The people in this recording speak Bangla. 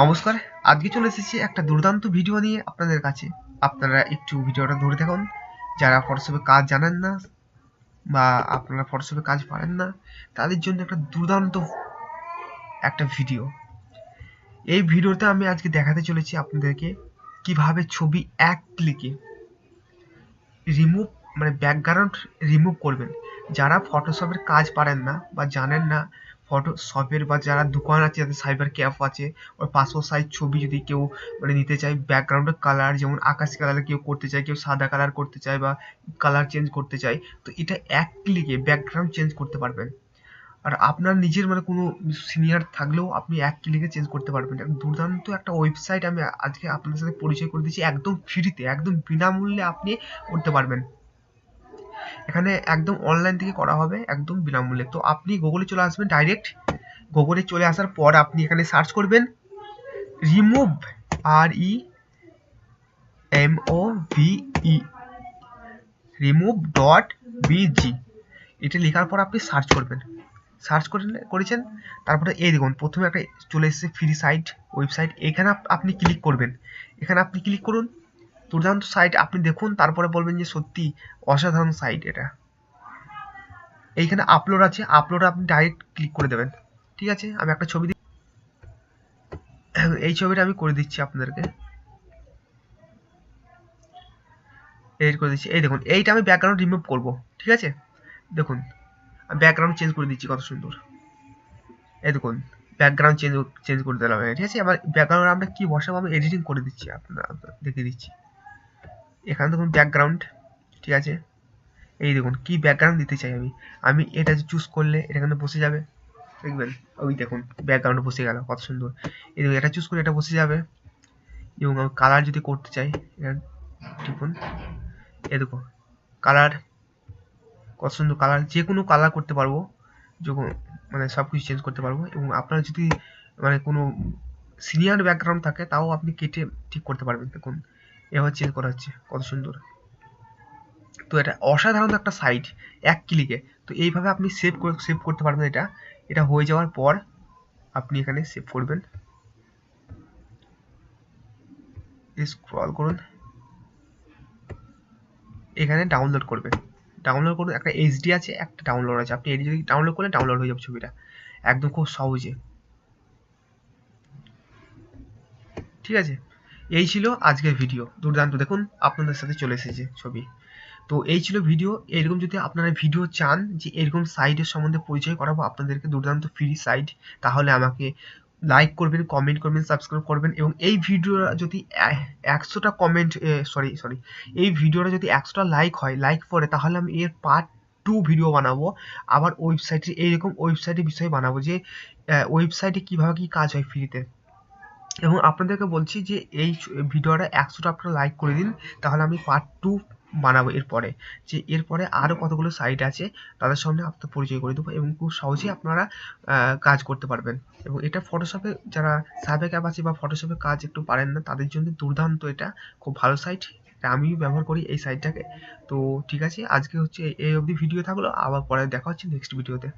নমস্কার। আজকে চলে এসেছি একটা দুর্দান্ত ভিডিও নিয়ে আপনাদের কাছে। আপনারা একটু ভিডিওটা ধরে থাকুন। যারা ফটোশপে কাজ জানেন না বা আপনারা ফটোশপে কাজ পারেন না, তাদের জন্য একটা দুর্দান্ত একটা ভিডিও। এই ভিডিওতে আমি আজকে দেখাতে চলেছি আপনাদেরকে কীভাবে ছবি এক ক্লিকে রিমুভ মানে ব্যাকগ্রাউন্ড রিমুভ করবেন। যারা ফটোশপের কাজ পারেন না বা জানেন না ফটোশপের বা যারা দোকান আছে, যাদের সাইবার ক্যাফ আছে, ওর পাসপোর্ট সাইজ ছবি যদি কেউ মানে নিতে চায় ব্যাকগ্রাউন্ডের কালার যেমন আকাশ কালার কেউ করতে চায়, কেউ সাদা কালার করতে চায় বা কালার চেঞ্জ করতে চায়, তো এটা এক ক্লিকে ব্যাকগ্রাউন্ড চেঞ্জ করতে পারবেন। আর আপনার নিজের মানে কোনো সিনিয়র থাকলেও আপনি এক ক্লিকে চেঞ্জ করতে পারবেন। দুর্দান্ত একটা ওয়েবসাইট আমি আজকে আপনাদের সাথে পরিচয় করে দিচ্ছি একদম ফ্রিতে একদম বিনামূল্যে আপনি করতে পারবেন। এখানে একদম অনলাইন থেকে করা হবে, একদম বিনামূল্যে। তো আপনি গুগলে চলে আসবেন ডাইরেক্ট গুগলে চলে আসার পর আপনি এখানে সার্চ করবেন remove R E M O V E remove dot BG এটা লেখার পর আপনি সার্চ করবেন। সার্চ করে করেছেন, তারপরে এই দেখুন, প্রথমে একটা চলে এসেছে ফ্রি সাইট ওয়েবসাইট এখানে আপনি ক্লিক করবেন। এখানে আপনি ক্লিক করুন দুর্দান্ত সাইট আপনি দেখুন, তারপরে বলবেন যে সত্যি অসাধারণ সাইট এটা। এইখানে আপলোড আছে আপলোড আপনি ডাইরেক্ট ক্লিক করে দেবেন। ঠিক আছে? আমি একটা ছবি এই ছবিটা আমি করে দিচ্ছি আপনাদেরকে। এডিট করে দিচ্ছি। এই দেখুন, এইটা আমি ব্যাকগ্রাউন্ড রিমুভ করব। ঠিক আছে? দেখুন ব্যাকগ্রাউন্ড চেঞ্জ করে দিচ্ছি কত সুন্দর। এই দেখুন ব্যাকগ্রাউন্ড চেঞ্জ চেঞ্জ করে দিলাম ঠিক আছে? আমার ব্যাকগ্রাউন্ড আমরা কি বসাবো? আমি এডিটিং করে দিচ্ছি আপনার দেখিয়ে দিচ্ছি। এখানে দেখুন ব্যাকগ্রাউন্ড ঠিক আছে? এই দেখুন, কি ব্যাকগ্রাউন্ড দিতে চাই আমি? আমি এটা চুজ করলে এটা এখানে বসে যাবে, দেখবেন? ওই দেখুন ব্যাকগ্রাউন্ড বসে গেল, কত সুন্দর। এই দেখুন, এটা চুজ করে এটা বসে যাবে। এবং আমি কালার যদি করতে চাই টিপুন। এ দেখো কালার কত সুন্দর কালার যে কোনো কালার করতে পারব, যখন মানে সব কিছু চেঞ্জ করতে পারব। এবং আপনার যদি মানে কোনো সিনিয়র ব্যাকগ্রাউন্ড থাকে, তাও আপনি কেটে ঠিক করতে পারবেন, দেখুন। এবার চেঞ্জ করা হচ্ছে, কত সুন্দর। তো এটা অসাধারণ একটা সাইট এক ক্লিকে তো এইভাবে আপনি সেভ করে সেভ করতে পারবেন এটা। এটা হয়ে যাওয়ার পর আপনি এখানে সেভ করবেন। স্ক্রল করুন। এখানে ডাউনলোড করবেন ডাউনলোড করুন, একটা এইচডি আছে, একটা ডাউনলোড আছে। আপনি এটি যদি ডাউনলোড করলে ডাউনলোড হয়ে যাবে ছবিটা। একদম খুব সহজে। ঠিক আছে? এই ছিল আজকের ভিডিও দুর্দান্ত, দেখুন, আপনাদের সাথে চলে এসেছে ছবি। তো এই ছিল ভিডিও এরকম যদি আপনারা ভিডিও চান যে এরকম সাইটের সম্বন্ধে পরিচয় করাবো, আপনাদেরকে দুর্দান্ত ফ্রি সাইট তাহলে আমাকে লাইক করবেন কমেন্ট করবেন সাবস্ক্রাইব করবেন এবং এই ভিডিওটা যদি একশোটা কমেন্ট সরি সরি এই ভিডিওটা যদি একশোটা লাইক হয় লাইক পরে তাহলে আমি এর পার্ট টু ভিডিও বানাবো। আবার ওয়েবসাইটে এইরকম ওয়েবসাইটের বিষয়ে বানাবো যে ওয়েবসাইটে কীভাবে কী কাজ হয় ফ্রিতে এবং আপনাদেরকে বলছি যে এই ভিডিওটা একশোটা আপনারা লাইক করে দিন, তাহলে আমি পার্ট টু বানাবো এরপরে। যে এরপরে আরও কতগুলো সাইট আছে, তাদের সামনে আপনার পরিচয় করে দেবো এবং খুব সহজেই আপনারা কাজ করতে পারবেন। এবং এটা ফটোশপে যারা সাবেক অ্যাপ আছে বা ফটোশপে কাজ একটু পারেন না, তাদের জন্য দুর্দান্ত এটা। খুব ভালো সাইট আমিও ব্যবহার করি এই সাইটটাকে তো ঠিক আছে, আজকে হচ্ছে এই অবধি ভিডিও থাকল, আবার পরে দেখা হচ্ছে নেক্সট ভিডিওতে